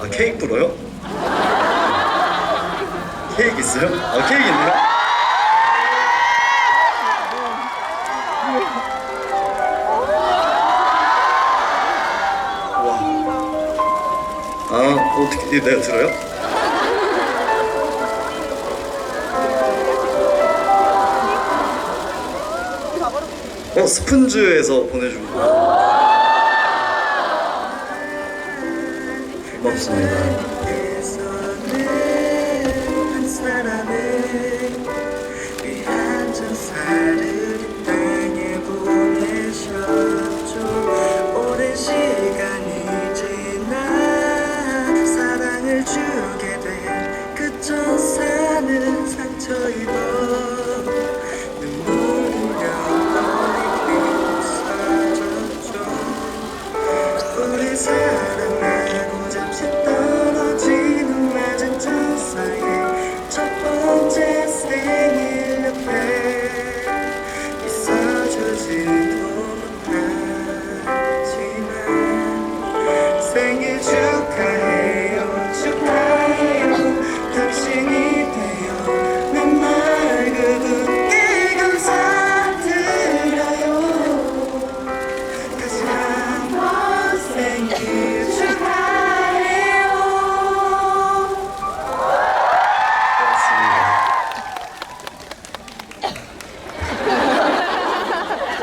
아 케이크 불어요? 케이크 있어요? 아 케이크 있네요? 와. 아 어떻게 내가 들어요? 어 스푼즈에서 보내준 거 고맙습니다.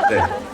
对。